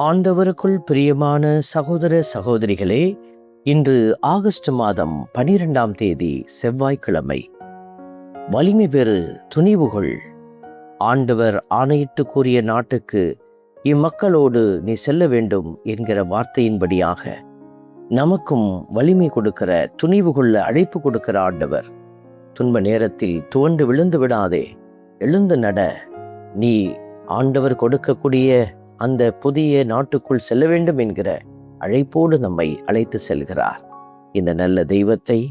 ஆண்டவருக்குள் பிரியமான சகோதர சகோதரிகளே இன்று ஆகஸ்ட் மாதம் பனிரெண்டாம் தேதி செவ்வாய்க்கிழமை. வலிமை பெறு துணிவுகள். ஆண்டவர் ஆணையிட்டு கூறிய நாட்டுக்கு இம்மக்களோடு நீ செல்ல வேண்டும் என்கிற வார்த்தையின்படியாக நமக்கும் வலிமை கொடுக்கிற துணிவு கொள்ள அழைப்பு கொடுக்கிற ஆண்டவர் துன்ப நேரத்தில் துவண்டு விழுந்து விடாதே எழுந்து நட நீ ஆண்டவர் கொடுக்கக்கூடிய அந்த புதிய நாட்டுக்குள் செல்ல வேண்டும் என்கிற அழைப்போடு நம்மை அழைத்து செல்கிறார். இந்த நல்ல தெய்வத்தை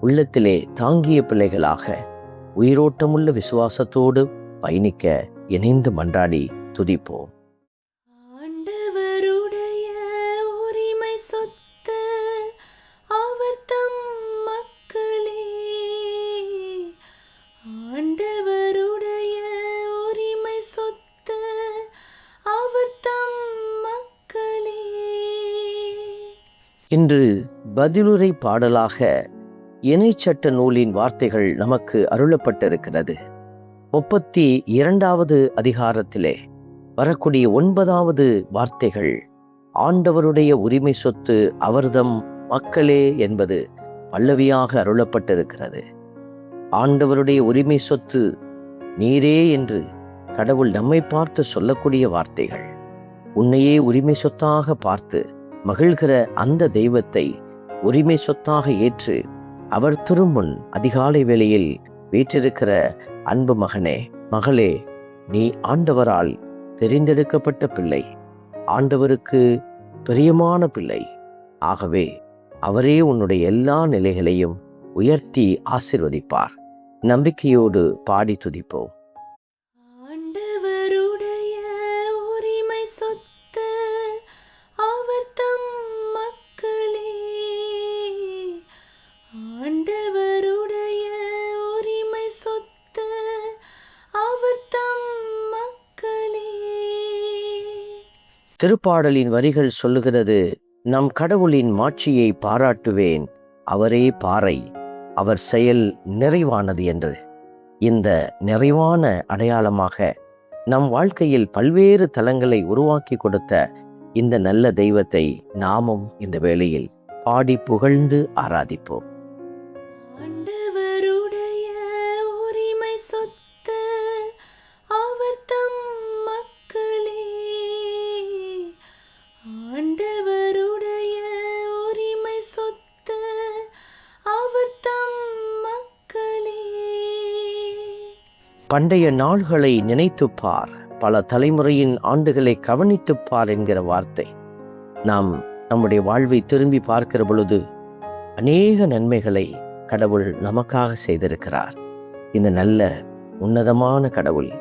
உள்ளத்திலே தாங்கிய பிள்ளைகளாக உயிரோட்டமுள்ள விசுவாசத்தோடு பயணிக்க இணைந்து மன்றாடி துதிப்போம். இன்று பதிலுரை பாடலாக இணைச்சட்ட நூலின் வார்த்தைகள் நமக்கு அருளப்பட்டிருக்கிறது. முப்பத்தி இரண்டாவது அதிகாரத்திலே வரக்கூடிய ஒன்பதாவது வார்த்தைகள் ஆண்டவருடைய உரிமை சொத்து அவர்தம் மக்களே என்பது பல்லவியாக அருளப்பட்டிருக்கிறது. ஆண்டவருடைய உரிமை சொத்து நீரே என்று கடவுள் நம்மை பார்த்து சொல்லக்கூடிய வார்த்தைகள் உன்னையே உரிமை சொத்தாக பார்த்து மகிழ்கிற அந்த தெய்வத்தை உரிமை சொத்தாக ஏற்று அவர் திருமுன் அதிகாலை வேளையில் வீற்றிருக்கிற அன்பு மகனே மகளே நீ ஆண்டவரால் தெரிந்தெடுக்கப்பட்ட பிள்ளை ஆண்டவருக்கு பிரியமான பிள்ளை. ஆகவே அவரே உன்னுடைய எல்லா நிலைகளையும் உயர்த்தி ஆசிர்வதிப்பார். நம்பிக்கையோடு பாடி துதிப்போம். திருப்பாடலின் வரிகள் சொல்லுகிறது நம் கடவுளின் மாட்சியை பாராட்டுவேன் அவரே பாறை அவர் செயல் நிறைவானது என்று இந்த நிறைவான அடையாளமாக நம் வாழ்க்கையில் பல்வேறு தலங்களை உருவாக்கி கொடுத்த இந்த நல்ல தெய்வத்தை நாமும் இந்த வேளையில் பாடி புகழ்ந்து ஆராதிப்போம். பண்டைய நாள்களை நினைத்துப் பார் பல தலைமுறையின் ஆண்டுகளை கவனித்துப் பார் என்கிற வார்த்தை. நாம் நம்முடைய வாழ்வை திரும்பி பார்க்கிற பொழுது அநேக நன்மைகளை கடவுள் நமக்காக செய்திருக்கிறார். இந்த நல்ல உன்னதமான கடவுள்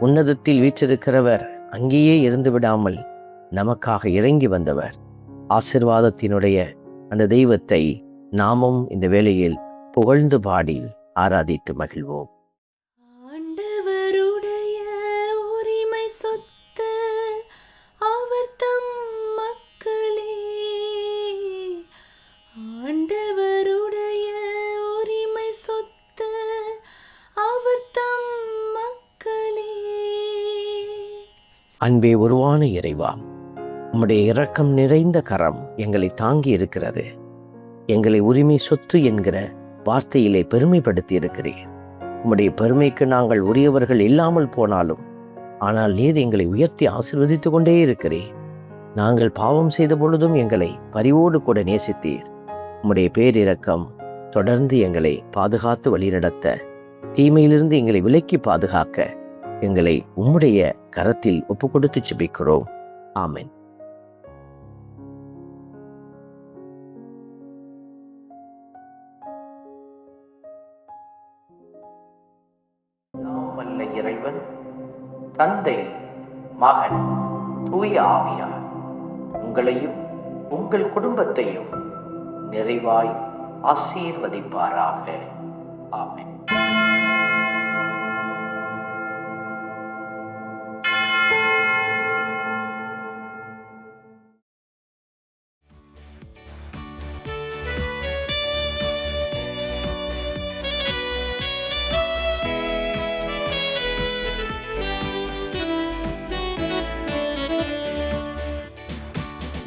உன்னதத்தில் வீற்றிருக்கிறவர் அங்கேயே இருந்து விடாமல் நமக்காக இறங்கி வந்தவர். ஆசிர்வாதத்தினுடைய அந்த தெய்வத்தை நாமும் இந்த வேளையில் புகழ்ந்து பாடி ஆராதித்து மகிழ்வோம். அன்பே உருவான இறைவா உம்முடைய இரக்கம் நிறைந்த கரம் எங்களை தாங்கி இருக்கிறது. எங்களை உரிமை சொத்து என்கிற வார்த்தையிலே பெருமைப்படுத்தி இருக்கிறீர். உம்முடைய பெருமைக்கு நாங்கள் உரியவர்கள் இல்லாமல் போனாலும் ஆனால் நீர் எங்களை உயர்த்தி ஆசிர்வதித்து கொண்டே இருக்கிறீர். நாங்கள் பாவம் செய்த பொழுதும் எங்களை பரிவோடு கூட நேசித்தீர். உம்முடைய பேரிரக்கம் தொடர்ந்து எங்களை பாதுகாத்து வழிநடத்த தீமையிலிருந்து எங்களை விலக்கி பாதுகாக்க எங்களை உம்முடைய கரத்தில் ஒப்பு கொடுத்து ஜெபிக்கிறோம் ஆமேன் வல்ல இறைவன் தந்தை மகன் தூய ஆவியார் உங்களையும் உங்கள் குடும்பத்தையும் நிறைவாய் ஆசீர்வதிப்பாராக. ஆமேன்.